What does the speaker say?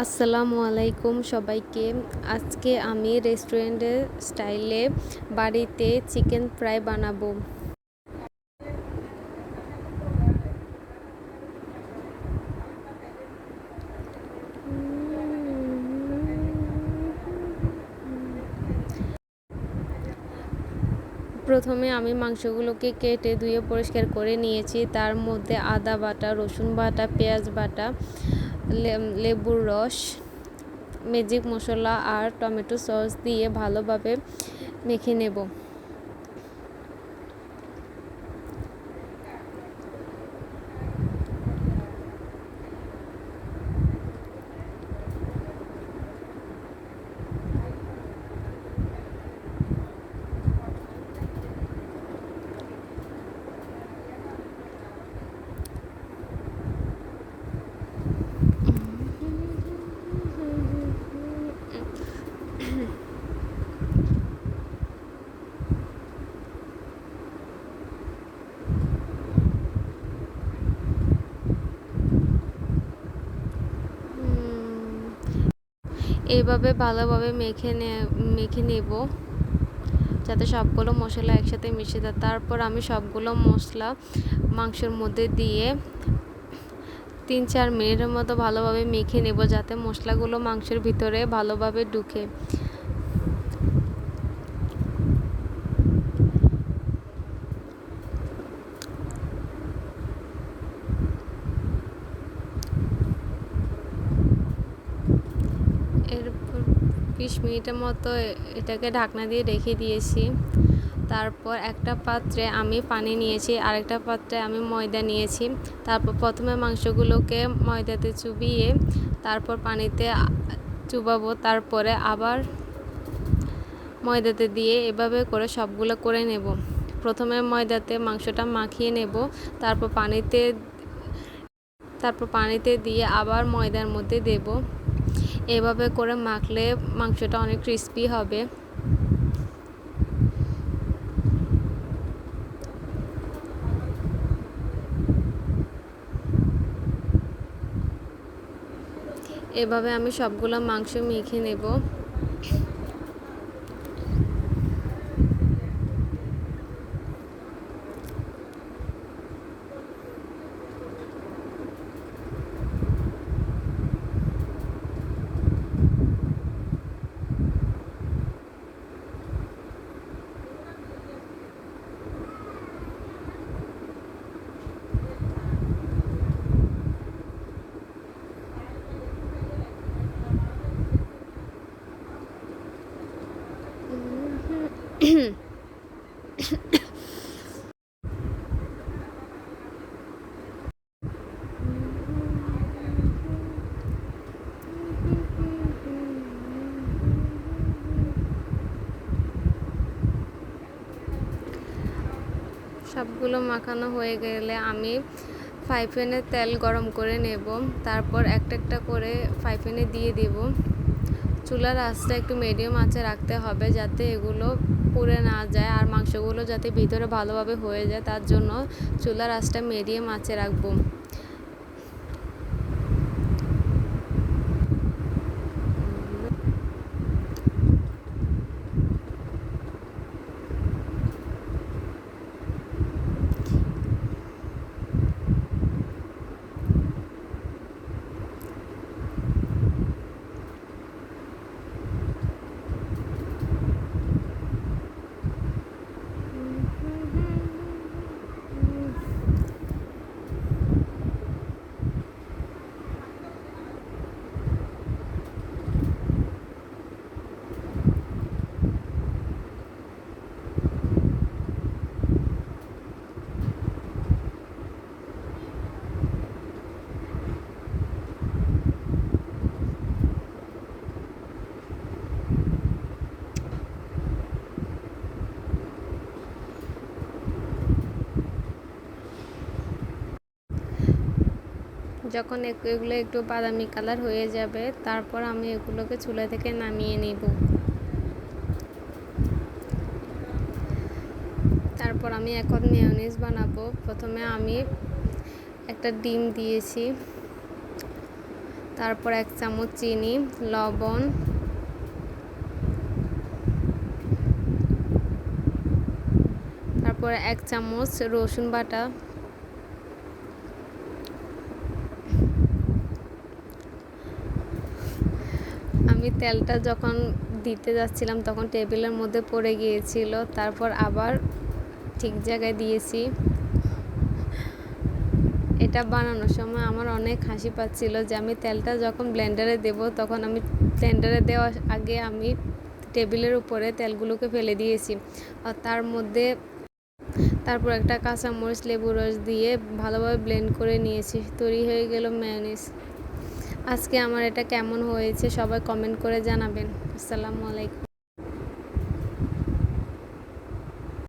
আসসালামু আলাইকুম সবাইকে। আজকে আমি রেস্টুরেন্টের স্টাইলে বাড়িতে চিকেন ফ্রাই বানাবো। প্রথমে আমি মাংসগুলোকে কেটে ধুয়ে পরিষ্কার করে নিয়েছি। তার মধ্যে আদা বাটা, রসুন বাটা, পেঁয়াজ বাটা লেবুর রস ম্যাজিক মশলা আর টমেটো সস দিয়ে ভালোভাবে মেখে নেব। এইভাবে ভালোভাবে মেখে নে, মেখে নেব। যাতে সবগুলো মশলা একসাথে মিশে যায়। তারপর আমি সবগুলো মশলা মাংসের মধ্যে দিয়ে তিন চার মিনিটের মতো ভালোভাবে মেখে নেব, যাতে মশলাগুলো মাংসের ভিতরে ভালোভাবে ঢুকে। বিশ মিনিটের মতো এটাকে ঢাকনা দিয়ে রেখে দিয়েছি। তারপর একটা পাত্রে আমি পানি নিয়েছি, আরেকটা পাত্রে আমি ময়দা নিয়েছি। তারপর প্রথমে মাংসগুলোকে ময়দাতে চুবিয়ে তারপর পানিতে চুবাবো, তারপরে আবার ময়দাতে দিয়ে এভাবে করে সবগুলো করে নেব। প্রথমে ময়দাতে মাংসটা মাখিয়ে নেব, তারপর পানিতে তারপর পানিতে দিয়ে আবার ময়দার মধ্যে দেব। এভাবে করে মাখলে মাংসটা অনেক ক্রিস্পি হবে। এভাবে আমি সবগুলো মাংস মেখে নেব। সবগুলো মাখানো হয়ে গেলে আমি ফ্রাই প্যানে তেল গরম করে নেব। তারপর একটা একটা করে ফ্রাই প্যানে দিয়ে দেব। চুলার আঁচটা একটু মিডিয়াম আঁচে রাখতে হবে যাতে এগুলো পুড়ে না যায় আর মাংসগুলো যাতে ভিতরে ভালোভাবে হয়ে যায়, তার জন্য চুলার আঁচটা মিডিয়াম আঁচে রাখব। যখন এগুলো একটু বাদামি কালার হয়ে যাবে, তারপর আমি এগুলোকে চুলা থেকে নামিয়ে নিব। তারপর আমি এখন মেয়নিজ বানাবো। প্রথমে আমি একটা ডিম দিয়েছি। তারপর এক চামচ চিনি, লবণ। তারপর এক চামচ রসুন বাটা। আমি তেলটা যখন দিতে যাচ্ছিলাম, তখন টেবিলের মধ্যে পড়ে গিয়েছিল। তারপর আবার ঠিক জায়গায় দিয়েছি। এটা বানানোর সময় আমার অনেক হাসি পাচ্ছিল যে আমি তেলটা যখন ব্লেন্ডারে দেব, তখন আমি ব্লেন্ডারে দেওয়ার আগে আমি টেবিলের উপরে তেলগুলোকে ফেলে দিয়েছি। আর তার মধ্যে তারপর একটা কাঁচামরিচ, লেবু রস দিয়ে ভালোভাবে ব্লেন্ড করে নিয়েছি। তৈরি হয়ে গেল ম্যায়োনিজ আজকে আমার এটা কেমন হয়েছে সবাই কমেন্ট করে জানাবেন। আসসালামু আলাইকুম।